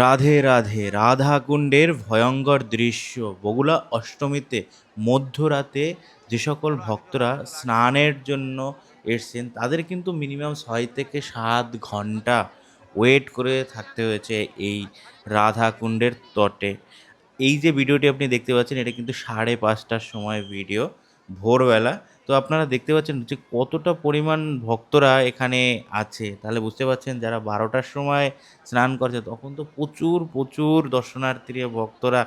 রাধে রাধে, রাধাকুণ্ডের ভয়ঙ্কর দৃশ্য। বগুলা অষ্টমীতে মধ্যরাতে যে সকল ভক্তরা স্নানের জন্য এসছেন, তাদের কিন্তু মিনিমাম ছয় থেকে সাত ঘণ্টা ওয়েট করে থাকতে হয়েছে এই রাধাকুণ্ডের তটে। এই যে ভিডিওটি আপনি দেখতে পাচ্ছেন, এটা কিন্তু সাড়ে পাঁচটার সময় ভিডিও ভোরবেলা। তো আপনারা দেখতে পাচ্ছেন যে কতটা পরিমাণ ভক্তরা এখানে আছে। তাহলে বুঝতে পাচ্ছেন যারা বারোটার সময় স্নান করছে, তখন তো প্রচুর প্রচুর দর্শনার্থী ভক্তরা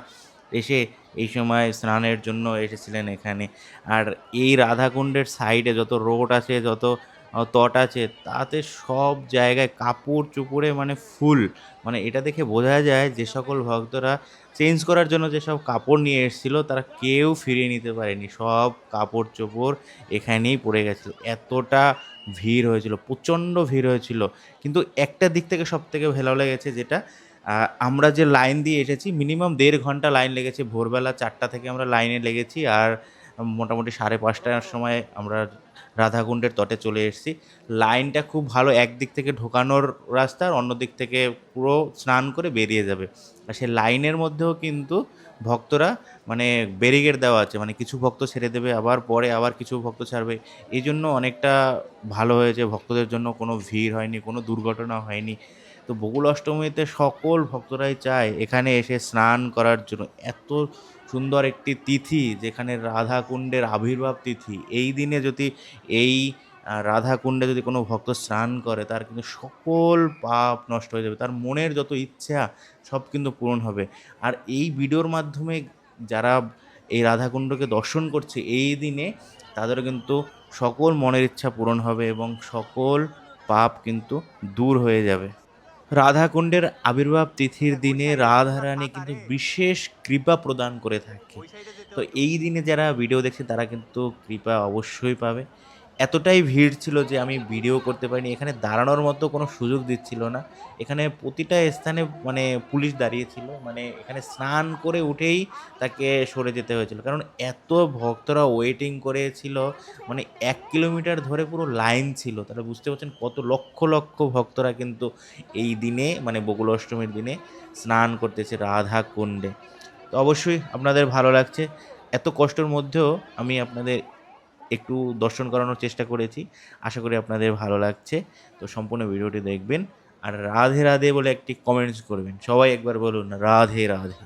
এসে এই সময় স্নানের জন্য এসেছিলেন এখানে। আর এই রাধাকুণ্ডের সাইডে যত রোড আছে, যত তট আছে, তাতে সব জায়গায় কাপড় চুপড়ে মানে ফুল। মানে এটা দেখে বোঝা যায় যে সকল ভক্তরা চেঞ্জ করার জন্য যেসব কাপড় নিয়ে এসেছিল, তারা কেউ ফিরিয়ে নিতে পারেনি। সব কাপড় চোপড় এখানেই পড়ে গেছিল। এতটা ভিড় হয়েছিল, প্রচণ্ড ভিড় হয়েছিল। কিন্তু একটা দিক থেকে সব থেকে ভালো লেগেছে যেটা আমরা যে লাইন দিয়ে এসেছি মিনিমাম দেড় ঘণ্টা লাইন লেগেছে। ভোরবেলা চারটা থেকে আমরা লাইনে লেগেছি আর মোটামুটি সাড়ে পাঁচটার সময় আমরা রাধাকুণ্ডের তটে চলে এসেছি। লাইনটা খুব ভালো, একদিক থেকে ঢোকানোর রাস্তা আর অন্য দিক থেকে পুরো স্নান করে বেরিয়ে যাবে। আর সেই লাইনের মধ্যেও কিন্তু ভক্তরা মানে ব্যারিকেড দেওয়া আছে মানে কিছু ভক্ত ছেড়ে দেবে, আবার পরে আবার কিছু ভক্ত ছাড়বে। এই জন্য অনেকটা ভালো হয়েছে, ভক্তদের জন্য কোনো ভিড় হয়নি, কোনো দুর্ঘটনা হয়নি। তো বকুল অষ্টমীতে সকল ভক্তরাই চায় এখানে এসে স্নান করার জন্য। এত সুন্দর একটি তিথি যেখানে রাধাকুণ্ডের আবির্ভাব তিথি। এই দিনে যদি এই রাধাকুণ্ডে যদি কোনো ভক্ত স্নান করে, তার কিন্তু সকল পাপ নষ্ট হয়ে যাবে। তার মনের যত ইচ্ছা, সব কিন্তু পূরণ হবে। আর এই ভিডিওর মাধ্যমে যারা এই রাধাকুণ্ডকে দর্শন করছে, এই দিনে তাদের কিন্তু সকল মনের ইচ্ছা পূরণ হবে এবং সকল পাপ কিন্তু দূর হয়ে যাবে। রাধাকুণ্ডের আবির্ভাব তিথির দিনে রাধারানী কিন্তু বিশেষ কৃপা প্রদান করে থাকে। তো এই দিনে যারা ভিডিও দেখছে, তারা কিন্তু কৃপা অবশ্যই পাবে। এতটাই ভিড় ছিল যে আমি ভিডিও করতে পারিনি। এখানে দাঁড়ানোর মতো কোনো সুযোগ দিচ্ছিল না। এখানে প্রতিটা স্থানে মানে পুলিশ দাঁড়িয়েছিল। মানে এখানে স্নান করে উঠেই তাকে সরে যেতে হয়েছিল। কারণ এত ভক্তরা ওয়েটিং করেছিল। মানে এক কিলোমিটার ধরে পুরো লাইন ছিল। তাহলে বুঝতে পারছেন কত লক্ষ লক্ষ ভক্তরা কিন্তু এই দিনে মানে বকুল অষ্টমীর দিনে স্নান করতেছে রাধা কুণ্ডে। তো অবশ্যই আপনাদের ভালো লাগছে। এত কষ্টের মধ্যেও আমি আপনাদের একটু দর্শন করানোর চেষ্টা করেছি। আশা করি আপনাদের ভালো লাগছে। তো সম্পূর্ণ ভিডিওটি দেখবেন আর রাধে রাধে বলে একটি কমেন্টস করবেন। সবাই একবার বলুন রাধে রাধে।